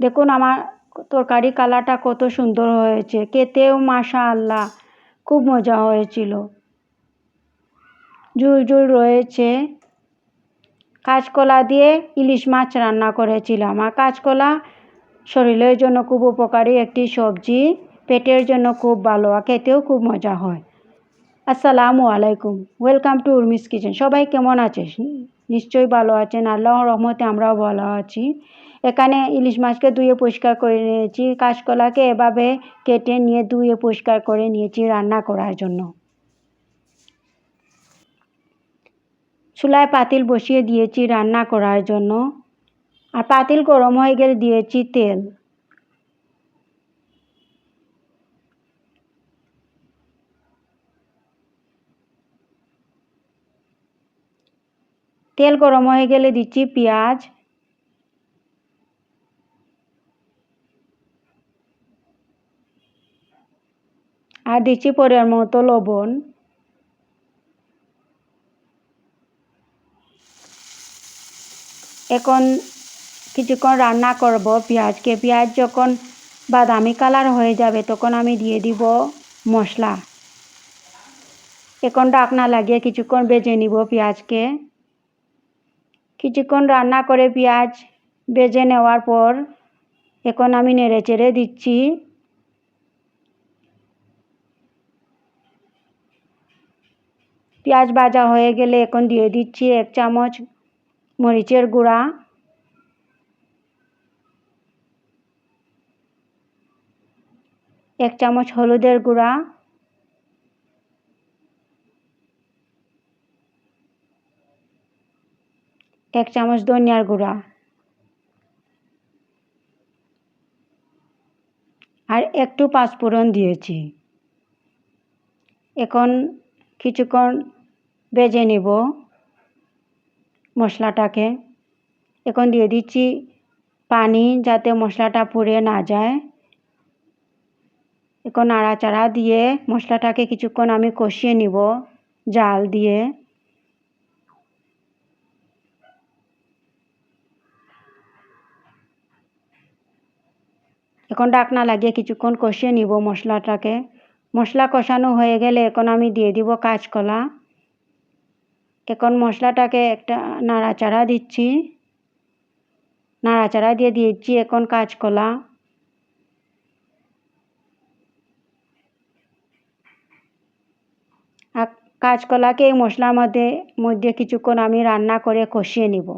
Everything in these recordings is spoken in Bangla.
দেখুন আমার তরকারি কালারটা কত সুন্দর হয়েছে। খেতেও মাশা আল্লাহ খুব মজা হয়েছিল। ঝুল ঝুল রয়েছে। কাঁচকলা দিয়ে ইলিশ মাছ রান্না করেছিলাম। আর কাঁচকলা শরীরের জন্য খুব উপকারী একটি সবজি, পেটের জন্য খুব ভালো, আর খেতেও খুব মজা হয়। আসসালামু আলাইকুম, ওয়েলকাম টু উর্মিস কিচেন। সবাই কেমন আছে নিশ্চয়ই ভালো আছেন। আল্লাহর রহমতে আমরাও ভালো আছি। এখানে ইলিশ মাছকে ধুয়ে পরিষ্কার করে নিয়েছি। কাঁচকলাকে এভাবে কেটে নিয়ে ধুয়ে পরিষ্কার করে নিয়েছি রান্না করার জন্য। চুলায় পাতিল বসিয়ে দিয়েছি রান্না করার জন্য। আর পাতিল গরম হয়ে গেলে দিয়েছি তেল। তেল গরম হয়ে গেলে দিচ্ছি পেঁয়াজ। আর দিচ্ছি পরের মতো লবণ। এখন কিছুক্ষণ রান্না করব পেঁয়াজকে। পেঁয়াজ যখন বাদামি কালার হয়ে যাবে, তখন আমি দিয়ে দিব মশলা। এখন ডাকনা লাগিয়ে কিছুক্ষণ বেজে নিব পেঁয়াজকে। কিছুক্ষণ রান্না করে পেঁয়াজ বেজে নেওয়ার পর এখন আমি নেড়ে চেড়ে দিচ্ছি। পেঁয়াজ ভাজা হয়ে গেলে এখন দিয়ে দিচ্ছি এক চামচ মরিচের গুঁড়া। এক চামচ হলুদের গুঁড়া। এক চামচ ধনিয়ার গুঁড়া। আর একটু পাঁচফোড়ন দিয়েছি। এখন কিছুক্ষণ বেজে নেব মশলাটাকে। এখন দিয়ে দিচ্ছি পানি যাতে মশলাটা পুড়ে না যায়। এখন নাড়াচাড়া দিয়ে মশলাটাকে কিছুক্ষণ আমি কষিয়ে নিব জাল দিয়ে। এখন ডাকনা লাগিয়ে কিছুক্ষণ কষিয়ে নিব মশলাটাকে। মশলা কষানো হয়ে গেলে এখন আমি দিয়ে দিব কাঁচকলা। এখন মশলাটাকে একটা নাড়াচাড়া দিচ্ছি। নাড়াচাড়া দিয়ে দিয়েছি এখন কাঁচকলা। কাঁচকলাকে এই মশলার মধ্যে মধ্যে কিছুক্ষণ আমি রান্না করে কষিয়ে নিব।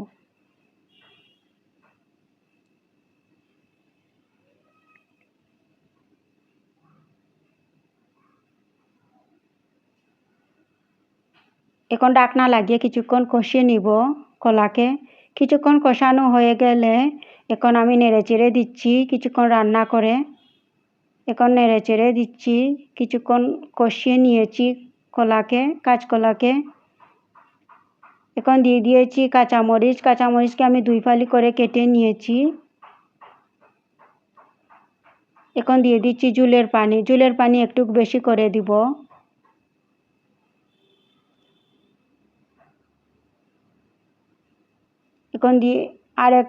এখন ডাকনা লাগিয়ে কিছুক্ষণ কষিয়ে নিব কলাকে। কিছুক্ষণ কষানো হয়ে গেলে এখন আমি নেড়ে চেড়ে দিচ্ছি কিছুক্ষণ রান্না করে। এখন নেড়ে চেড়ে দিচ্ছি কিছুক্ষণ কষিয়ে নিয়েছি কলাকে কাঁচকলাকে এখন দিয়ে দিয়েছি কাঁচামরিচ। কাঁচামরিচকে আমি দুই ফালি করে কেটে নিয়েছি। এখন দিয়ে দিচ্ছি জুলের পানি। জুলের পানি একটু বেশি করে দিব। এখন দিয়ে আরেক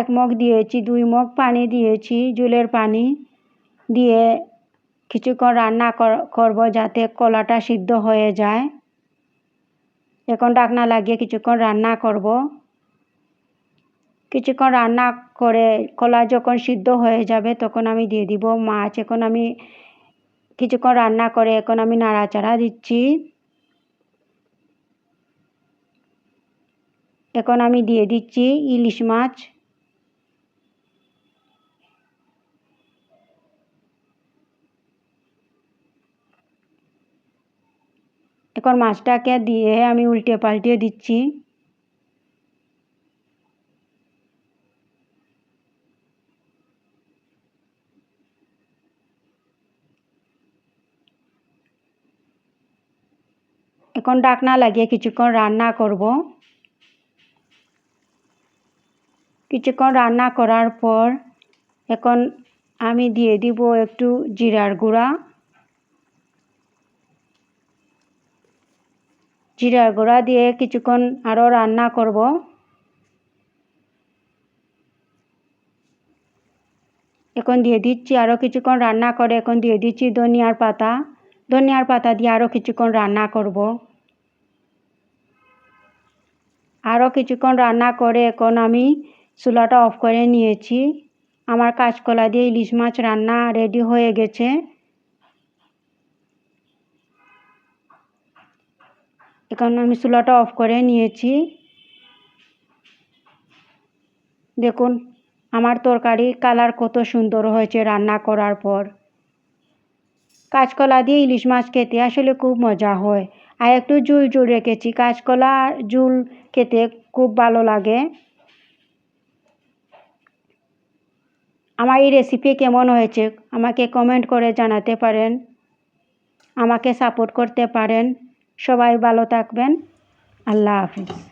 এক মগ দিয়েছি, দুই মগ পানি দিয়েছি, জুলের পানি দিয়ে কিছুক্ষণ রান্না করব যাতে কলাটা সিদ্ধ হয়ে যায়। এখন ডাকনা লাগিয়ে কিছুক্ষণ রান্না করব। কিছুক্ষণ রান্না করে কলা যখন সিদ্ধ হয়ে যাবে তখন আমি দিয়ে দিব মাছ। এখন আমি কিছুক্ষণ রান্না করে এখন আমি নাড়াচাড়া দিচ্ছি। এখন আমি দিয়ে দিচ্ছি ইলিশ মাছ। এখন মাছটাকে দিয়ে আমি উল্টে পাল্টে দিচ্ছি। এখন ডাকনা লাগিয়ে কিছুক্ষণ রান্না করব। কিছুক্ষণ রান্না করার পর এখন আমি দিয়ে দিব একটু জিরার গুঁড়া। জিরার গুঁড়া দিয়ে কিছুক্ষণ আরও রান্না করব। এখন দিয়ে দিচ্ছি আরও কিছুক্ষণ রান্না করে, এখন দিয়ে দিচ্ছি ধনিয়ার পাতা। ধনিয়ার পাতা দিয়ে আরও কিছুক্ষণ রান্না করব। আরও কিছুক্ষণ রান্না করে এখন আমি চুলাটা অফ করে নিয়েছি। আমার কাঁচকলা দিয়ে ইলিশ মাছ রান্না রেডি হয়ে গেছে। এখন আমি চুলাটা অফ করে নিয়েছি। দেখুন, আমার তরকারি কালার কত সুন্দর হয়েছে রান্না করার পর। কাঁচকলা দিয়ে ইলিশ মাছ খেতে আসলে খুব মজা হয়। আর একটু জুল জুল রেখেছি। কাঁচকলা জুল খেতে খুব ভালো লাগে। আমার এই রেসিপি কেমন হয়েছে? আমাকে কমেন্ট করে জানাতে পারেন। আমাকে সাপোর্ট করতে পারেন। সবাই ভালো থাকবেন। আল্লাহ হাফিজ।